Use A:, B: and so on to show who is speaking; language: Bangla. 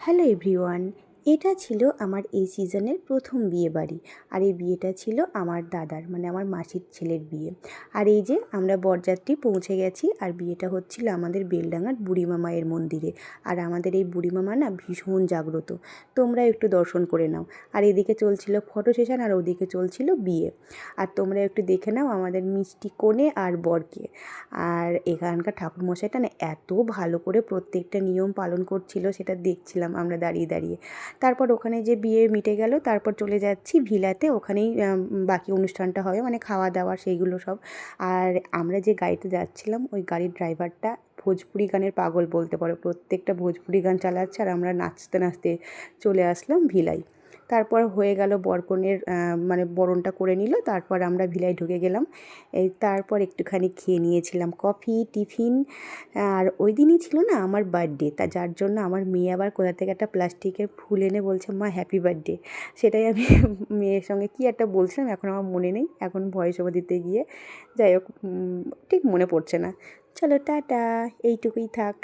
A: হ্যালো এভরিওয়ান এটা ছিল আমার এই সিজনের প্রথম বিয়ে বাড়ি। আর এই বিয়েটা ছিল আমার দাদার মানে আমার মাসির ছেলের বিয়ে। আর এই যে আমরা বরযাত্রী পৌঁছে গেছি, আর বিয়েটা হচ্ছিল আমাদের বেলডাঙার বুড়িমা মায়ের মন্দিরে। আর আমাদের এই বুড়িমা মা না ভীষণ জাগ্রত। তোমরা একটু দর্শন করে নাও। আর এদিকে চলছিল ফটো সেশন আর ওদিকে চলছিল বিয়ে। আর তোমরা একটু দেখে নাও আমাদের মিষ্টি কোণে আর বরকে। আর এখানকার ঠাকুরমশাইটা না এত ভালো করে প্রত্যেকটা নিয়ম পালন করছিল, সেটা দেখছিলাম আমরা দাঁড়িয়ে দাঁড়িয়ে। তারপর ওখানে যে বিয়ে মিটে গেল, তারপর চলে যাচ্ছি ভিলাতে। ওখানেই বাকি অনুষ্ঠানটা হবে মানে খাওয়া দাওয়া সেইগুলো সব। আর আমরা যে গাড়িতে যাচ্ছিলাম, ওই গাড়ির ড্রাইভারটা ভোজপুরি গানের পাগল বলতে পারো। প্রত্যেকটা ভোজপুরি গান চালাচ্ছে আর আমরা নাচতে নাচতে চলে আসলাম ভিলাই তারপর হয়ে গেল বরকনের মানে বরণটা করে নিল। তারপর আমরা ভিলায় ঢুকে গেলাম। এই তারপর একটুখানি খেয়ে নিয়েছিলাম কফি, টিফিন। আর ওই দিনই ছিল না আমার বার্থডে। তা যার জন্য আমার মেয়ে আবার কোথা থেকে একটা প্লাস্টিকের ফুল এনে বলছে, মা হ্যাপি বার্থডে সেটাই আমি মেয়ের সঙ্গে কী একটা বলছিলাম, এখন আমার মনে নেই। এখন ভয়েস ওভার দিতে গিয়ে যাই হোক ঠিক মনে পড়ছে না। চলো, টাটা। এইটুকুই থাক।